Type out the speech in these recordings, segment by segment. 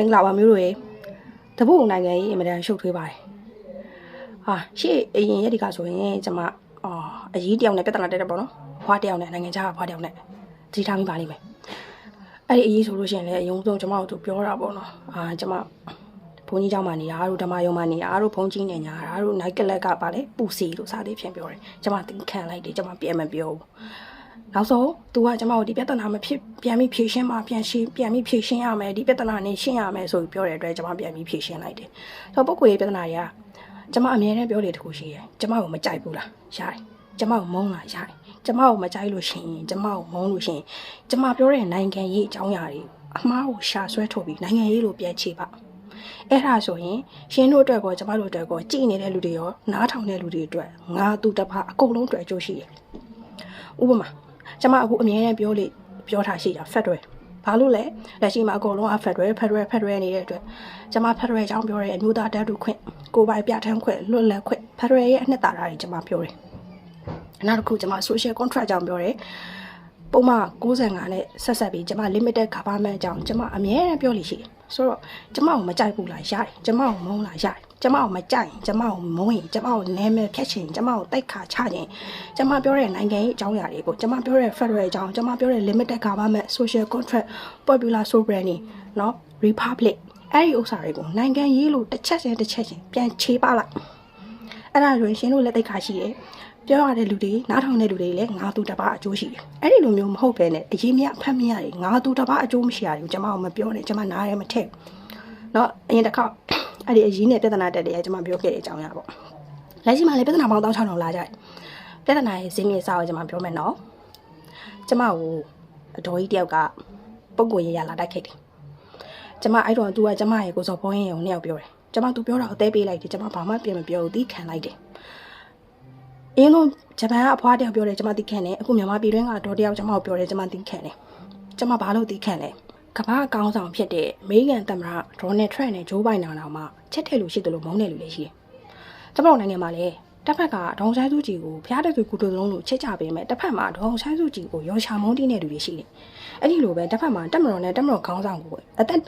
င်္ဂလာပါမျိုးတို့ရေတပုတ်နိုင်ငံကြီးအင်မတန်ရှုပ်ထွေးပါတယ်ဟာရှေ့အရင်ရက်ဒီကဆိုရင်ကျွန်မအော်အကြီးတယောက်နဲ့ပြဿနာတက်တယ်ပေါ့နော်ဘွားတယောက်နဲ့နိုင်ငံခြားကဘွားတယောက်နဲ့ဒီထားမိပါလိမ့်မယ်အဲ့ဒီအကြီးဆိုလို့ရှိရင်လည်းအယုံဆုံးကျွန်မတို့သူပြောတာပေါ့နော်အာကျွန်မဘုန်းကြီးเจ้าမှာနေရတို့ဓမ္မယုံမှာနေရတို့ဘုန်းကြီးနေညာရတို့နိုက်ကလက်ကပါလေပူစီလို့စသည်ဖြင့်ပြောတယ်ကျွန်မသင်ခံလိုက်တယ်ကျွန်မပြန်မပြောဘူး နောက်ဆုံး तू ကကျမတို့ဒီပြဿနာမဖြစ်ပြန်ပြီးဖြေရှင်းမှပြန်ရှင်းပြန်ပြီးဖြေရှင်းရမယ်ဒီပြဿနာနဲ့ရှင်းရမယ်ဆိုပြီးပြောတဲ့အတွက်ကျမပြန်ပြီးဖြေရှင်းလိုက်တယ်။ဆိုတော့ပုဂ္ဂိုလ်ရေးပြဿနာတွေကကျမအမြဲတမ်းပြောလေတခုရှိတယ်။ကျမကိုမကြိုက်ဘူးလား။ရတယ်။ကျမကိုမုန်းလားရတယ်။ကျမကိုမကြိုက်လို့ရှိရင်ကျမကိုမုန်းလို့ရှိရင်ကျမပြောတဲ့နိုင်ငံရေးအကြောင်းအရာတွေအမှားကိုရှာဆွဲထုတ်ပြီးနိုင်ငံရေးလိုပြန်ချေပါ။အဲ့ဒါဆိုရင်ရှင်တို့အတွက်ကောကျမတို့အတွက်ကောကြည်နေတဲ့လူတွေရောနားထောင်တဲ့လူတွေအတွက်ငါသူတစ်ပါးအကုန်လုံးအတွက်အကျိုးရှိတယ်။ဥပမာ ကျမအခုအမြဲတမ်းပြောလေပြောထားရှိတာ Federal ဘာလို့လဲလက်ရှိမှာအကုန်လုံးက Federal Federal Federal နေတဲ့အတွက်ကျမ Federal အကြောင်းပြောတဲ့အမျိုးသားတပ်တူခွင့်ကိုယ်ပိုင်ပြဋ္ဌာန်းခွင့်လွတ်လပ်ခွင့် Federal ရဲ့အနှစ်သာရတွေကျမပြောတယ်နောက်တစ်ခုကျမ social contract အကြောင်းပြောတယ်ပုံမှန်65နဲ့ဆက်ဆက်ပြီးကျမ limited government အကြောင်းကျမအမြဲတမ်းပြောလို့ရှိတယ်ဆိုတော့ကျမကိုမကြိုက်ဘူးလားရတယ်ကျမကိုမုန်းလားရတယ် ကျမကိုမကြိုက်ရင်ကျမကိုမုန်းရင်ကျမကိုနာမည်ဖြတ်ချင်ကျမကိုတိုက်ခါချရင်ကျမပြောတဲ့နိုင်ငံရေးအကြောင်းအရာတွေကိုကျမပြောတဲ့ federal အကြောင်းကျမပြောတဲ့ limited government social contract popular sovereignty เนาะ republic အဲ့ဒီဥစ္စာတွေကိုနိုင်ငံရေးလို့တစ်ချက်ချင်းတစ်ချက်ချင်းပြန်ခြေပလိုက်အဲ့ဒါဆိုရင်ရှင်တို့လက်သိက်ခါရှိတယ်ပြောရတဲ့လူတွေနားထောင်တဲ့လူတွေလည်းငါသူတစ်ပါးအကျိုးရှိတယ်အဲ့ဒီလိုမျိုးမဟုတ်ပဲနဲ့အရေးမြအဖက်မရတွေငါသူတစ်ပါးအကျိုးမရှိရတယ်ကျွန်မအောင်မပြောနဲ့ကျွန်မနားရဲမထည့်เนาะအရင်တစ်ခေါက် အဲ့ဒီအရေးနဲ့ပြဿနာတက်တယ်ကျွန်မပြောခဲ့တဲ့အကြောင်းအရာပေါ့လက်ရှိမှာလည်းပြဿနာပေါင်းတောင်းချောင်းတော့လာကြတယ်ပြဿနာရဲ့ဇင်းမြေစာကိုကျွန်မပြောမယ်နော်ကျွန်မကိုအတော်ကြီးတယောက်ကပုံကိုရရလာတိုက်ခိုက်တယ်ကျမအဲ့တော့ तू ကကျမရဲ့ကိုစော်ဖုံးရင်ကိုနှစ်ယောက်ပြောတယ်ကျမ तू ပြောတာကိုတဲပေးလိုက်တယ်ကျမဘာမှပြန်မပြောဘူးတီးခံလိုက်တယ်အင်းလုံးဂျပန်ကအဖွားတယောက်ပြောတယ်ကျမတီးခံတယ်အခုမြန်မာပြည်တွင်းကတော့တယောက်ကျမကိုပြောတယ်ကျမတီးခံတယ်ကျမဘာလို့တီးခံလဲ ကမ္ဘာအကောင်းဆောင်ဖြစ်တဲ့အမေရိကန်သမ္မတဒေါ်နယ်ထရန့်နဲ့ဂျိုးဘိုင်ဒန်တော်မှာချက်တဲ့လူရှိတယ်လို့မုန်းတဲ့လူလည်းရှိတယ်ကျမတို့နိုင်ငံမှာလည်းတစ်ဖက်ကဒေါန်ဆိုင်စုကြည်ကိုဖျားတဲ့သူကုတူလုံးလို့ချက်ကြပေးမယ်တစ်ဖက်မှာဒေါန်ဆိုင်စုကြည်ကိုရောရှာမုန်းတင်းတဲ့လူတွေရှိတယ်အဲ့ဒီလိုပဲတစ်ဖက်မှာတက်မတော်နဲ့တက်မတော်ခေါင်းဆောင်ကိုအသက်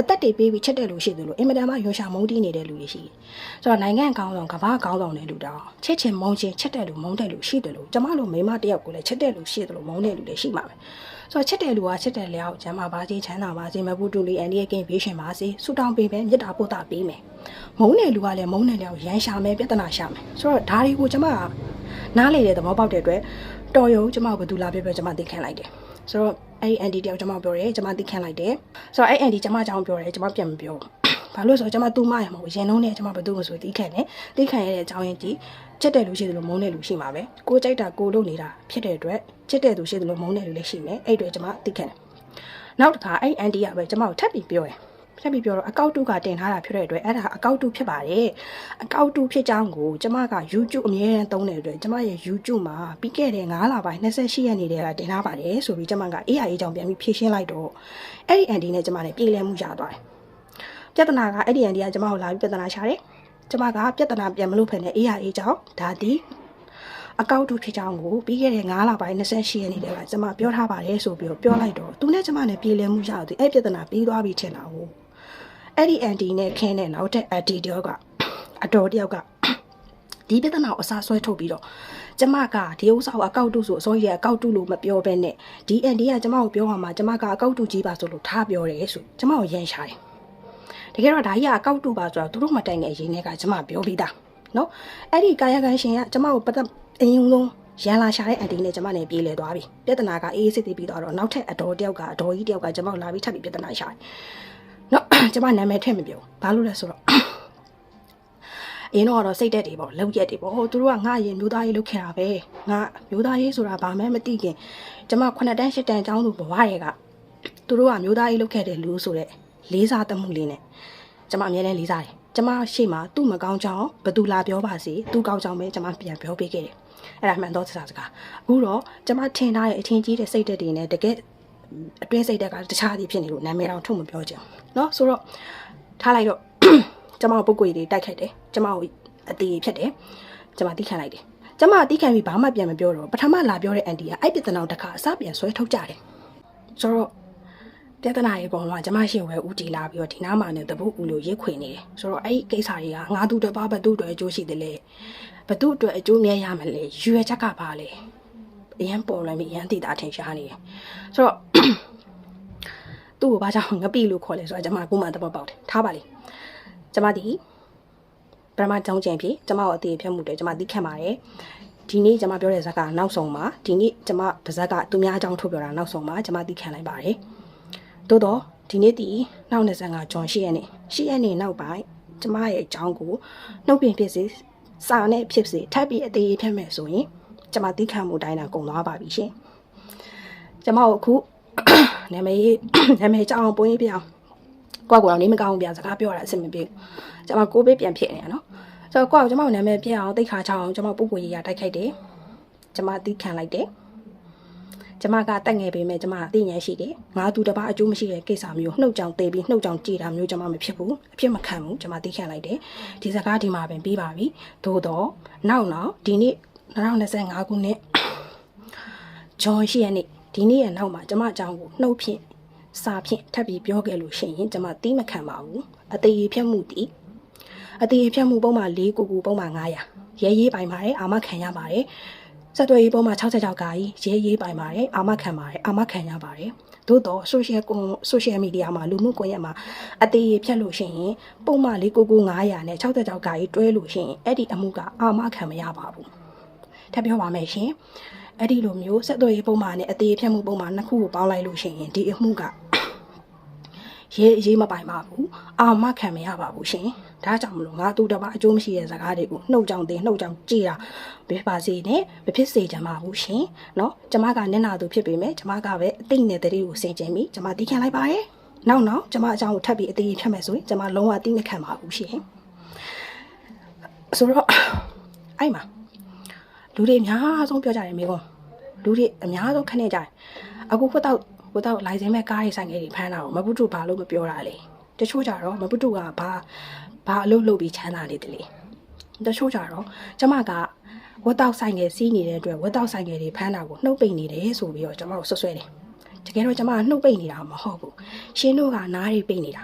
အသက်တွေပေးပြီးချက်တဲ့လူရှိတယ်လို့အင်မတန်မှရောရှာမုန်းတီးနေတဲ့လူတွေရှိတယ်။ဆိုတော့နိုင်ငံကောင်းဆောင်ကမ္ဘာကောင်းဆောင်တဲ့လူတောင်ချက်ချင်းမုန်းချင်းချက်တဲ့လူမုန်းတဲ့လူရှိတယ်လို့ကျမတို့မိမတယောက်ကိုလည်းချက်တဲ့လူရှိတယ်လို့မုန်းတဲ့လူတွေရှိမှာပဲ။ဆိုတော့ချက်တဲ့လူကချက်တဲ့လျောက်ကျမ်းမာပါစေချမ်းသာပါစေမပူတူလီအန်ဒီရဲ့ကင်းဘေးရှင်ပါစေဆူတောင်းပေးမယ်မေတ္တာပို့တာပေးမယ်။မုန်းတဲ့လူကလည်းမုန်းတဲ့လျောက်ရန်ရှာမယ်ပြဿနာရှာမယ်။ဆိုတော့ဒါတွေကိုကျမကနားလေတဲ့သဘောပေါက်တဲ့အတွက်တော်ရုံကျမကိုဘယ်သူလာပြပြကျမသိခံလိုက်တယ်။ဆိုတော့ အဲ့ဒီအန်တီတယောက်ကျမပြောတယ်ကျမသိခံလိုက်တယ်။ဆိုတော့အဲ့အန်တီကျမအကြောင်းပြောတယ်ကျမပြန်မပြောဘူး။ဘာလို့ဆိုတော့ကျမသူ့မရမဟုတ်ရင်လုံးနဲ့ကျမဘယ်သူမှဆိုသိခံတယ်။သိခံရတဲ့အကြောင်းရင်းကြီးချက်တဲ့လူရှိတယ်လို့မုန်းတဲ့လူရှိမှာပဲ။ကိုကြိုက်တာကိုလုပ်နေတာဖြစ်တဲ့အတွက်ချက်တဲ့သူရှိတယ်လို့မုန်းတဲ့လူလည်းရှိမယ်။အဲ့အတွက်ကျမသိခံတယ်။နောက်တစ်ခါအဲ့အန်တီကပဲကျမကိုထပ်ပြီးပြောတယ်။ ထပ်ပြီးပြောတော့အကောက်တုကတင်ထားတာဖြစ်တဲ့အတွက်အဲ့ဒါအကောက်တုဖြစ်ပါတယ်အကောက်တုဖြစ်ကြောင်းကိုကျမက YouTube အမြဲတမ်းသုံးတဲ့အတွက်ကျမရဲ့ YouTube မှာပြီးခဲ့တဲ့9လပိုင်း28ရက်နေ့တည်းကတင်ထားပါတယ်ဆိုပြီးကျမက AI အကြောင်းပြန်ပြီးဖြည့်ရှင်းလိုက်တော့အဲ့ဒီအန်တီနဲ့ကျမနဲ့ပြေလည်မှုရသွားတယ်ပြဿနာကအဲ့ဒီအန်တီကကျမကိုလာပြီးပြဿနာရှာတယ်ကျမကပြဿနာပြန်မလို့ဖ ೇನೆ အေးရအေးကြောင်းဒါဒီအကောက်တုဖြစ်ကြောင်းကိုပြီးခဲ့တဲ့9လပိုင်း28ရက်နေ့တည်းကကျမပြောထားပါတယ်ဆိုပြီးတော့ပြောလိုက်တော့သူနဲ့ကျမနဲ့ပြေလည်မှုရသည်အဲ့ပြဿနာပြီးသွားပြီထင်တာဟုတ် အဲ့ဒီအန်တီနဲ့ခင်းတဲ့နောက်ထပ်အန်တီတယောက်ကအတော်တယောက်ကဒီပြဿနာကိုအစားဆွဲထုတ်ပြီးတော့ကျမကဒီဥစ္စာကိုအကောက်တုဆိုအစိုးရအကောက်တုလို့မပြောဘဲနဲ့ဒီအန်တီကကျမကိုပြောမှာကျမကအကောက်တုကြီးပါဆိုလို့ထားပြောတယ်ဆိုကျမကိုရန်ရှာတယ်တကယ်တော့ဒါကြီးကအကောက်တုပါဆိုတော့သူတို့မတိုင်တဲ့အရင်ကကျမပြောပြီးသားနော်အဲ့ဒီကာယကံရှင်ကကျမကိုပတ်သက်အရင်ဆုံးရန်လာရှာတဲ့အန်တီနဲ့ကျမနဲ့ပြေးလဲသွားပြီပြဿနာကအေးစစ်သေးပြီးတော့နောက်ထပ်အတော်တယောက်ကအတော်ကြီးတယောက်ကကျမကိုလာပြီးထပ်ပြီးပြဿနာရှာတယ်နော် ကျမနာမည်ထည့်မပြောဘာလို့လဲဆိုတော့အင်းတော့တော့စိတ်တက်တွေပေါ့လောက်ရက်တွေပေါ့ဟိုသူတို့ကငါရင်မျိုးသားရေးလုပ်ခဲ့တာပဲငါမျိုးသားရေးဆိုတာဘာမှမသိခင်ကျမ9တန်း10တန်းအကြောင်းသူဘဝရဲ့ကသူတို့ကမျိုးသားရေးလုပ်ခဲ့တယ်လို့ဆိုတဲ့လေးစားတမှုလေးနဲ့ကျမအမြဲတမ်းလေးစားတယ်ကျမရှေ့မှာသူ့မကောင်းကြောင်းဘသူလာပြောပါစေသူ့ကောင်းကြောင်းပဲကျမပြန်ပြောပေးခဲ့တယ်အဲ့ဒါမှန်တော့စကားစကားအခုတော့ကျမထင်ထားတဲ့အထင်ကြီးတဲ့စိတ်တက်တွေနဲ့တကယ် အတွင်းစိတ်တက်ကတခြားသည်ဖြစ်နေလို့နာမည်တော့ထုတ်မပြောချင်ဘူးเนาะဆိုတော့ထားလိုက်တော့ ကျမကိုပုတ်ကွေတွေတိုက်ခိုက်တယ်ကျမကိုအသေးဖြစ်တယ်ကျမတီးခံလိုက်တယ်ကျမတီးခံပြီးဘာမှပြန်မပြောတော့ပထမလာပြောတဲ့အန်တီကအဲ့ပြဿနာကိုတစ်ခါအစပြန်ဆွဲထုတ်ကြတယ်ဆိုတော့ ပြဿနာတွေပေါ်မှာကျမရှိဝဲဦးတည်လာပြီးတော့ဒီနားမှာနဲ့တပုတ်ဦးလို့ရစ်ခွေနေတယ်ဆိုတော့အဲ့ဒီကိစ္စတွေကငါသူတစ်ပါးဘသူ့အတွက်အကျိုးရှိတယ်လေဘသူ့အတွက်အကျိုးမြတ်ရမယ်လေရွယ်ချက်ကပါလေ အရန်ပေါ်လာပြီးအရန်တည်တာထင်ရှားနေတယ်ဆိုတော့သူ့ကိုဘာကြောင့်ငပိလို့ခေါ်လဲဆိုတော့ကျမအခုမှသဘောပေါက်တယ်ထားပါလေကျမဒီပရမကြောင်းကျင်ဖြစ်ကျမကိုအသေးဖြတ်မှုတယ်ကျမသိခံပါတယ်ဒီနေ့ကျမပြောတဲ့ဇက်ကနောက်ဆုံးပါဒီနေ့ကျမဗဇက်ကသူများအကြောင်းထုတ်ပြောတာနောက်ဆုံးပါကျမသိခံလိုက်ပါတယ်သို့တော့ဒီနေ့ဒီနောက်25ဂျွန်8ရက်နေ့8ရက်နေ့နောက်ပိုင်းကျမရဲ့အကြောင်းကိုနှုတ်ပြင်ဖြစ်စေစာနဲ့ဖြစ်စေထပ်ပြီးအသေးဖြတ်မယ်ဆိုရင် ကျမသိခံမှုတိုင်းတာကုန်သွားပါပြီရှင်ကျမကိုအခုနာမည်နာမည်ကြောင်းပွင့်ပြအောင်ကိုယ့်ကိုယ်တော့နေမကောင်းဘူးဗျာစကားပြောရတာအဆင်မပြေဘူးကျွန်မကိုဘေးပြန်ဖြစ်နေရနော်ဆိုတော့ကိုယ့်ကိုကျွန်မနာမည်ပြအောင်တိတ်ခါချအောင်ကျွန်မပုပ်ပွေရတိုက်ခိုက်တယ်ကျွန်မတီးခံလိုက်တယ်ကျွန်မကတက်ငယ်ပေမဲ့ကျွန်မအသိဉာဏ်ရှိတယ်ငါသူတစ်ပါးအကျိုးမရှိတဲ့ကိစ္စမျိုးနှုတ်ကြောင်တေးပြီးနှုတ်ကြောင်ကြည်တာမျိုးကျွန်မမဖြစ်ဘူးအဖြစ်မခံဘူးကျွန်မတီးခံလိုက်တယ်ဒီစကားဒီမှာပင်ပြီးပါပြီသို့တော့နောက်နောက်ဒီနေ့ 2025ခုနှစ်ဂျွန်ရှိရနေ့ဒီနေ့ရဲ့နောက်မှာကျမအကြောင်းကိုနှုတ်ဖြင့်စာဖြင့်ထပ်ပြီးပြောခဲ့လို့ရှိရင်ကျမတီးမခံပါဘူးအသေးဖြတ်မှုတီးအသေးဖြတ်မှုပုံမှန်၄ကူကူပုံမှန်900ရဲရေးပိုင်ပါတယ်အာမခံရပါတယ်ဆက်သွယ်ရေးပုံမှန်66ကာကြီးရဲရေးပိုင်ပါတယ်အာမခံပါတယ်အာမခံရပါတယ်သို့တော့ social ကွန် social media မှာလူမှုကွန်ရက်မှာအသေးဖြတ်လို့ရှိရင်ပုံမှန်၄ကူကူ900နဲ့66ကာကြီးတွဲလို့ရှိရင်အဲ့ဒီအမှုကအာမခံမရပါဘူး ထပ်ပြောပါမယ်ရှင်အဲ့ဒီလိုမျိုးဆက်သွယ်ရေးပုံမှန်နဲ့အသေးဖြတ်မှုပုံမှန်နှစ်ခုကိုပေါင်းလိုက်လို့ရှိရင်ဒီအမှုကရေးရေးမပိုင်ပါဘူးအာမခံမရပါဘူးရှင်ဒါကြောင့်မလို့ငါသူတစ်ပါးအကျိုးမရှိတဲ့စကားတွေကိုနှုတ်ကြောင်တင်နှုတ်ကြောင်ကြည်တာဘယ်ပါစေနဲ့မဖြစ်စေချင်ပါဘူးရှင်เนาะကျမကနင့်နာသူဖြစ်ပေမဲ့ကျမကပဲအသိနဲ့တရေကိုစင်ကြင်ပြီးကျမတီးခံလိုက်ပါတယ်နောက်နောက်ကျမအကြောင်းကိုထပ်ပြီးအသေးဖြတ်မယ်ဆိုရင်ကျမလုံးဝအသိမခံပါဘူးရှင်ဆိုတော့အဲ့မှာ လူတွေအများဆုံးပြောကြတယ်မိကုန်းလူတွေအများဆုံးခနဲ့ကြတယ်အခုဖတ်တော့ဖတ်တော့လိုင်စင်မဲ့ကားတွေဆိုင်ငယ်တွေဖမ်းတာကိုမပုတုဘာလို့မပြောတာလဲတချို့ကြတော့မပုတုကဘာဘာအလုပ်လုပ်ပြီးချမ်းသာနေတယ်လေတချို့ကြတော့ကျမကဝတ်တောက်ဆိုင်ငယ်စီးနေတဲ့အတွက်ဝတ်တောက်ဆိုင်ငယ်တွေဖမ်းတာကိုနှုတ်ပိတ်နေတယ်ဆိုပြီးတော့ကျမတို့ဆွဆွဲတယ်တကယ်တော့ကျမကနှုတ်ပိတ်နေတာမဟုတ်ဘူးရှင်းတို့ကနားတွေပိတ်နေတာ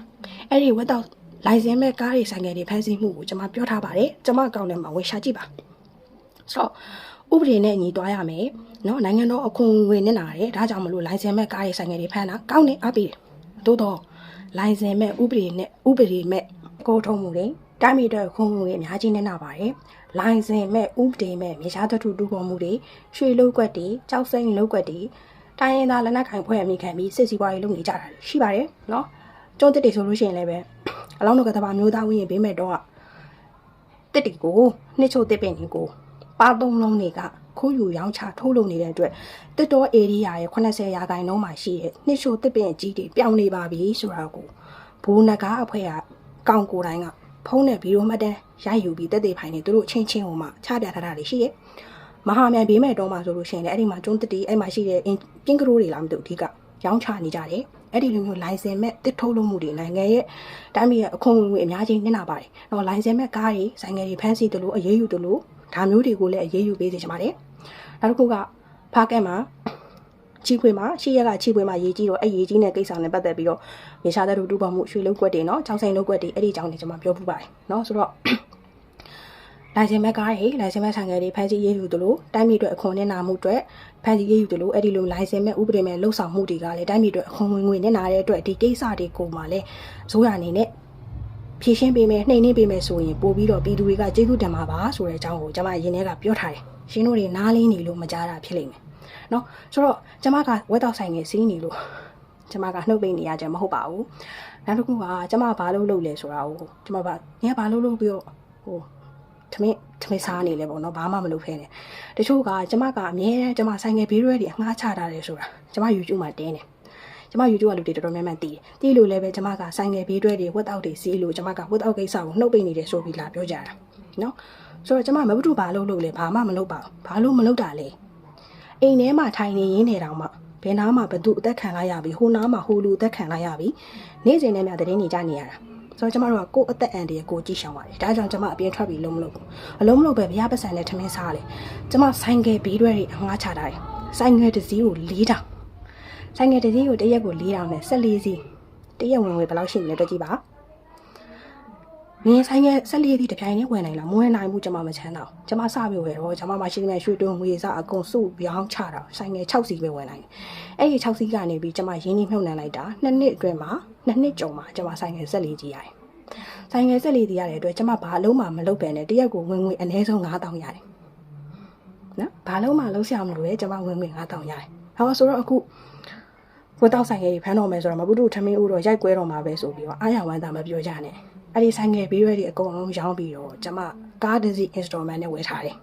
အဲ့ဒီဝတ်တောက်လိုင်စင်မဲ့ကားတွေဆိုင်ငယ်တွေဖမ်းဆီးမှုကိုကျမပြောထားပါတယ်ကျမအကောင့်ထဲမှာဝင်ရှာကြည့်ပါ ဆိုတော့ဥပဒေနဲ့ညီတွားရမယ်နော်နိုင်ငံတော်အခွန်ဝင်နေတာတယ်ဒါကြောင့်မလို့လိုင်စင်မဲ့ကားတွေဆိုင်ငယ်တွေဖမ်းတာကောင်းနေအပ်ပြီသို့တော့လိုင်စင်မဲ့ဥပဒေနဲ့ဥပဒေမဲ့ကိုထုံးမှုတွေတိုင်းပြည်အတွက်ခွန်ဝင်အများကြီးနေနာပါတယ်လိုင်စင်မဲ့ဥပဒေမဲ့မြေရှားသတ္ထုတူပေါ်မှုတွေရွှေလုတ်ကွက်တွေကြောက်စိမ့်လုတ်ကွက်တွေတိုင်းရင်းသားလက်နက်ခိုင်ဖွဲ့အမိခံပြီးစစ်စည်းပွားရေးလုပ်နေကြတာရှိပါတယ်နော်ကျုံးတစ်တွေဆိုလို့ရှိရင်လည်းပဲအလောင်းတို့ကတဘာမျိုးသားဝင်းရင်ဘေးမဲ့တော့တစ်တီကိုနှစ်ချို့တစ်ပင်ကို ပါသုံးလုံးတွေကခိုးယူရောင်းချထိုးလုပ်နေတဲ့အတွက်တစ်တော် area ရဲ့80ရာခိုင်နှုန်းမှာရှိတဲ့နှစ်ချို့တက်ပင်ကြီးတွေပြောင်းနေပါပြီဆိုတာကိုဘူနဂါအဖွဲ့ကကောင်းကိုယ်တိုင်းကဖုံးတဲ့ဗီဒီယိုမှတ်တမ်းရိုက်ယူပြီးတက်တဲ့ဖိုင်နေသူတို့ချင်းချင်းဟိုမှာချပြထားတာတွေရှိရဲ့မဟာမြိုင်ဘေးမဲ့တော့မှာဆိုလို့ရှိရင်လည်းအဲ့ဒီမှာကျုံးတက်တီအဲ့မှာရှိတဲ့ပင်းကရိုးတွေလားမသိဘူးအဓိကရောင်းချနေကြတယ်အဲ့ဒီလိုမျိုးလိုင်စင်မဲ့တစ်ထုတ်လို့မှုတွေနိုင်ငံရဲ့တိုင်းပြည်ရဲ့အခွန်ငွေအများကြီးနစ်နာပါတယ်။တော့လိုင်စင်မဲ့ကားတွေဆိုင်ငယ်တွေဖမ်းဆီးတယ်လို့အရေးယူတယ်လို့ ဒါမျိုးတွေကိုလည်းအရေးယူပေးစေချင်ပါတယ်။နောက်တစ်ခုကဖားကက်မှာချီခွေမှာရှေ့ရက်ကချီခွေမှာရေးကြီးတော့အဲ့ရေးကြီးတဲ့ကိစ္စနဲ့ပတ်သက်ပြီးတော့မြေရှားတဲ့တူတူပေါ်မှုရွှေလုံးကွက်တွေနော်ချောင်းဆိုင်လုံးကွက်တွေအဲ့ဒီအကြောင်းတွေကျွန်မပြောပြပါတယ်နော်ဆိုတော့လိုင်စင်မဲ့ကားတွေလိုင်စင်မဲ့ဆိုင်ငယ်တွေဖမ်းဆီးရေးယူတယ်လို့တိုင်းပြည်အတွက်အခွန်နဲ့နာမှုအတွက်ဖမ်းဆီးရေးယူတယ်လို့အဲ့ဒီလိုလိုင်စင်မဲ့ဥပဒေမဲ့လှုပ်ဆောင်မှုတွေကလည်းတိုင်းပြည်အတွက်အခွန်ဝင်ငွေနဲ့နာတဲ့အတွက်ဒီကိစ္စတွေကိုမှလည်းဇိုးရအနေနဲ့ ဖြည့်ရှင်းပေးမယ်နှိမ်နှင်းပေးမယ်ဆိုရင်ပို့ပြီးတော့ပြည်သူတွေကကျေးဇူးတင်ပါပါဆိုတဲ့အကြောင်းကိုကျွန်မရင်းထဲကပြောထားတယ်ရှင်းတို့တွေနားလင်းနေလို့မကြားတာဖြစ်လိမ့်မယ်နော်ဆိုတော့ကျွန်မကဝက်တော့ဆိုင်ငယ်စီးနေလို့ကျွန်မကနှုတ်ပိတ်နေရကြမဟုတ်ပါဘူးနောက်တစ်ခုကကျွန်မဘာလုပ်လုပ်လဲဆိုတာကိုကျွန်မကညဘာလုပ်လုပ်ပြီးတော့ဟိုထမင်းထမင်းစားနေလဲပေါ့နော်ဘာမှမလုပ်ဖဲနဲ့တချို့ကကျွန်မကအမြဲတမ်းကျွန်မဆိုင်ငယ်ဘေးရွဲတွေအငှားချထားတယ်ဆိုတာကျွန်မ YouTube မှာတင်းတယ် ကျွန်မ YouTube ကလူတွေတော်တော်များများသိတယ်။သိလို့လည်းပဲကျွန်မကဆိုင်ငယ်ဘေးတွဲတွေဝတ်တောက်တွေစီးလို့ကျွန်မကဝတ်တောက်ကိစ္စကိုနှုတ်ပိတ်နေတယ်ဆိုပြီးလာပြောကြတာ။နော်။ဆိုတော့ကျွန်မမဘုထုဘာလုပ်လို့လဲဘာမှမလုပ်ပါဘူး။ဘာလို့မလုပ်တာလဲ။အိမ်ထဲမှာထိုင်နေရင်းနေတောင်မှဘယ်နားမှာဘသူအသက်ခံလိုက်ရပြီဟိုနားမှာဟိုလူအသက်ခံလိုက်ရပြီနေ့စဉ်နဲ့များတည်နေကြနေရတာ။ဆိုတော့ကျမတို့ကကိုယ့်အသက်အန္တရာယ်ကိုကြည့်ရှောင်ပါတယ်။ဒါကြောင့်ကျမအပြင်ထွက်ပြီးလုံးမလုပ်ဘူး။အလုံးမလုပ်ပဲဘုရားပတ်စံနဲ့ထမင်းစားလေ။ကျမဆိုင်ကယ်ဘေးတွဲတွေအငှားချထားတယ်။ဆိုင်ငယ်တစ်စီးကို၄တောင် ဆိုင်ငယ်တစ်စီးကိုတစ်ရက်ကို4000နဲ့14စီးတစ်ရက်ဝင်ဝင်ဘယ်လောက်ရှိမလဲတွက်ကြည့်ပါငင်းဆိုင်ငယ်14စီးတစ်ပြိုင်နဲ့ဝင်နိုင်လားမဝင်နိုင်ဘူးကျွန်မမချမ်းတော့ကျွန်မစပြီးဝယ်တော့ကျွန်မမရှိတဲ့ရွှေတွင်းငွေစားအကုန်စုပြောင်းချတာဆိုင်ငယ်6စီးပဲဝင်နိုင်တယ်အဲ့ဒီ6စီးကနေပြီးကျွန်မရင်းနှီးမြှုပ်နှံလိုက်တာနှစ်နှစ်အတွင်းမှာနှစ်နှစ်ကြုံမှာကျွန်မဆိုင်ငယ်14ကြီးရတယ်ဆိုင်ငယ်14ကြီးရတဲ့အတွက်ကျွန်မဘာအလုံးမှမလုပ်ပဲနဲ့တစ်ရက်ကိုဝင်ငွေအနည်းဆုံး9000ရတယ်နော်ဘာလုံးမှလုံးဆရာမလို့လေကျွန်မဝင်ငွေ9000ရတယ်ဟောဆိုတော့အခု ကိုတောက်ဆိုင်ငယ်ကြီးဖမ်းတော့မယ်ဆိုတော့မပုတုထမင်းဦးတော့ရိုက်ကွဲတော့မှာပဲဆိုပြီးတော့အားရဝမ်းသာမပြောကြနဲ့အဲ့ဒီဆိုင်ငယ်ဘေးရွက်တွေအကုန်လုံးရောင်းပြီးတော့ကျမကားတစ်စီး installment နဲ့ဝယ်ထားတယ်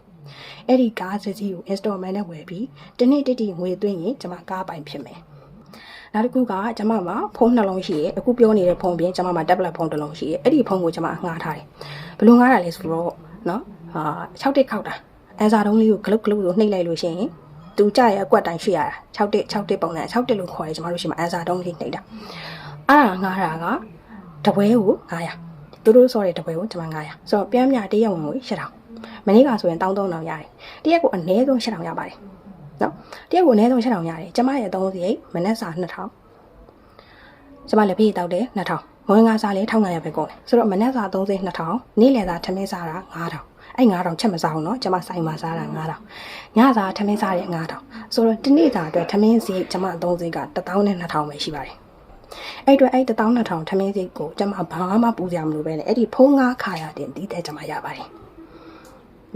အဲ့ဒီကားတစ်စီးကို installment နဲ့ဝယ်ပြီးတနေ့တိတိငွေသွင်းရင်ကျမကားပိုင်ဖြစ်မယ်နောက်တစ်ခုကကျမမှာဖုန်းနှလုံးရှိရဲအခုပြောနေတဲ့ဖုန်းပြင်ကျမမှာ tablet ဖုန်းတစ်လုံးရှိရဲအဲ့ဒီဖုန်းကိုကျမငှားထားတယ်ဘယ်လိုငှားတာလဲဆိုတော့နော်ဟာ6တက်ခောက်တာအန်စာတုံးလေးကိုဂလုတ်ဂလုတ်လို့နှိပ်လိုက်လို့ရှိရင် သူကြရဲ့အကွက်တိုင်းရှိရတာ6တက်6တက်ပုံစံ6တက်လို့ခေါ်တယ်ကျမတို့ရှိမှာအန်စာတုံးလေးနှိပ်တာအဲ့ဒါငှားတာကတပွဲကို900သူတို့ဆော်တဲ့တပွဲကိုကျမ900ဆိုတော့ပြန်မြတရက်ဝင်ကို8000မနေ့ကဆိုရင်1300ရတယ်တရက်ကိုအနည်းဆုံး8000ရပါတယ်နော်တရက်ကိုအနည်းဆုံး8000ရတယ်ကျမရဲ့သုံးစရိတ်မနေ့စာ2000ကျမလက်ဖေးတောက်တယ်2000ငွေငါစားလဲ1500ပဲကုန်တယ်ဆိုတော့မနေ့စာ30 2000နေ့လယ်စာထမင်းစားတာ9000 အဲ့9000ချက်မစားဘူးเนาะကျမဆိုင်မှာစားတာ9000ညစာထမင်းစားတဲ့9000ဆိုတော့ဒီနေ့စာအတွက်ထမင်းစရိတ်ကျမအသုံးစရိတ်က12000ပဲရှိပါတယ်အဲ့အတွက်အဲ့12000ထမင်းစရိတ်ကိုကျမဘာမှပူစရာမလိုပဲနဲ့အဲ့ဒီဖုံးငါခါရတဲ့ဒီတဲ့ကျမရပါတယ်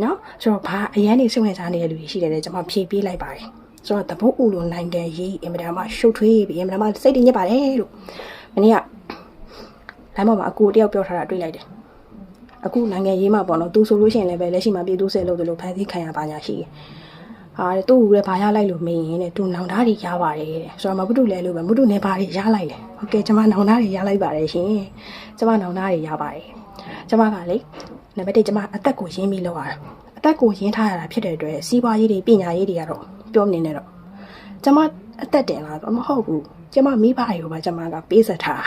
နော်ဆိုတော့ဘာအရန်နေစိတ်ဝင်စားနေတဲ့လူတွေရှိတယ်လေကျွန်မဖြေပေးလိုက်ပါတယ်ဆိုတော့တပုတ်ဦးလိုနိုင်ငံရေးအင်မတန်မှရှုပ်ထွေးပြီးအင်မတန်မှစိတ်တညစ်ပါတယ်လို့မနေ့ကလမ်းပေါ်မှာအကူတယောက်ပြောထားတာတွေ့လိုက်တယ် အခုနိုင်ငံရေးမှာပေါ့နော်သူဆိုလို့ရှိရင်လည်းပဲလက်ရှိမှာပြည်သူစစ်လို့တယ်လို့ဖန်ဆီးခံရပါညာရှိတယ်ဟာတဲ့သူ့ဦးလည်းဘာရလိုက်လို့မေးရင်တဲ့သူနောင်သားတွေရပါတယ်တဲ့ဆိုတော့မပုတုလည်းလို့ပဲမပုတုလည်းဘာတွေရလိုက်လဲโอเคကျွန်မနောင်သားတွေရလိုက်ပါတယ်ရှင်ကျွန်မနောင်သားတွေရပါတယ်ကျွန်မကလေနံပါတ်1ကျွန်မအသက်ကိုရင်းပြီးလောက်ရတာအသက်ကိုရင်းထားရတာဖြစ်တဲ့အတွက်စီးပွားရေးတွေပညာရေးတွေကတော့ပြောမနေနဲ့တော့ကျွန်မအသက်တင်လာတော့မဟုတ်ဘူးကျွန်မမိဘတွေပါကျွန်မကပေးဆက်ထားတာ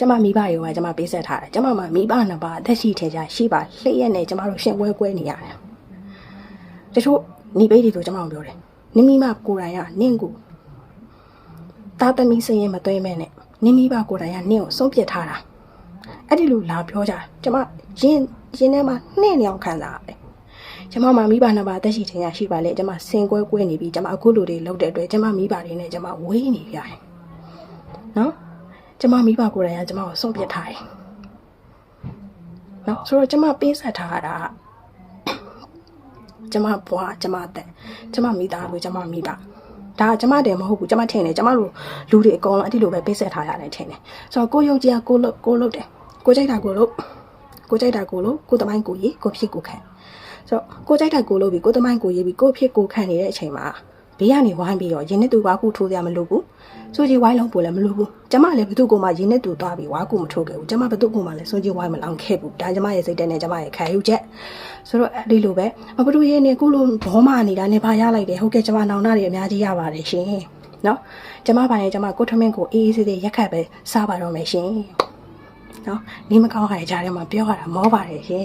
ကျွန်မမိဘတွေကကျွန်မပေးဆက်ထားတယ်ကျွန်မမှာမိဘနှစ်ပါးအသက်ရှိထဲကြရှိပါလှည့်ရက်နဲ့ကျွန်မတို့ရှင်ပွဲကွဲနေရတယ်တချို့ညီပေးတွေဆိုကျွန်မတို့ပြောတယ်နိမိမကိုယ်တိုင်ကနင့်ကိုတာသမီစရင်မသွဲမဲနဲ့နိမိဘကိုယ်တိုင်ကနင့်ကိုဆုံးပြစ်ထားတာအဲ့ဒီလိုလာပြောကြကျွန်မရင်ရင်ထဲမှာနှင်းနေအောင်ခံစားရတယ်ကျွန်မမှာမိဘနှစ်ပါးအသက်ရှိထင်ရရှိပါလေကျွန်မစင်ကွဲကွဲနေပြီကျွန်မအခုလိုတွေလုပ်တဲ့အတွက်ကျွန်မမိဘတွေနဲ့ကျွန်မဝေးနေပြရတယ်နော် ကျွန်မမိဘကိုယ်တိုင်ကကျွန်မကိုဆုံးပြစ်ထားတယ်နော်ဆိုတော့ကျွန်မပေးဆက်ထားတာကကျွန်မဘွားကျွန်မအသက်ကျွန်မမိသားစုကျွန်မမိဘဒါကကျွန်မတည်းမဟုတ်ဘူးကျွန်မထင်တယ်ကျွန်မတို့လူတွေအကုန်လုံးအဲ့ဒီလိုပဲပေးဆက်ထားရတယ်ထင်တယ်ဆိုတော့ကိုယုံကြည်ကိုလို့ကိုလို့တယ်ကိုကြိုက်တာကိုလို့ကိုကြိုက်တာကိုလို့ကိုတမိုင်းကိုရေးကိုဖြစ်ကိုခံဆိုတော့ကိုကြိုက်တာကိုလို့ပြီးကိုတမိုင်းကိုရေးပြီးကိုဖြစ်ကိုခံနေတဲ့အချိန်မှာဘေးကနေဝိုင်းပြီးတော့ရင်းနဲ့သူဝါကူထိုးကြမလို့ဘူး ဆိုကြီးဝိုင်းလုံးပို့လည်းမလို့ဘူးကျမလည်းဘသူ့ကိုမှရင်းနဲ့သူသွားပြီးဝါကူမထိုးခဲ့ဘူးကျမဘသူ့ကိုမှလည်းဆိုကြီးဝိုင်းမလောင်ခဲ့ဘူးဒါကျမရဲ့စိတ်ထဲနဲ့ကျမရဲ့ခံယူချက်ဆိုတော့အဲ့ဒီလိုပဲဘသူရဲ့နေကုလို့ဘောမနေတာနေပါရလိုက်တယ်ဟုတ်ကဲ့ကျမနောင်နာတွေအများကြီးရပါတယ်ရှင်နော်ကျမပါရင်ကျမကိုထမင်းကိုအေးအေးဆေးဆေးရက်ခတ်ပဲစားပါတော့မယ်ရှင်နော်နေမကောင်းခါရကြားထဲမှာပြောရတာမောပါတယ်ရှင်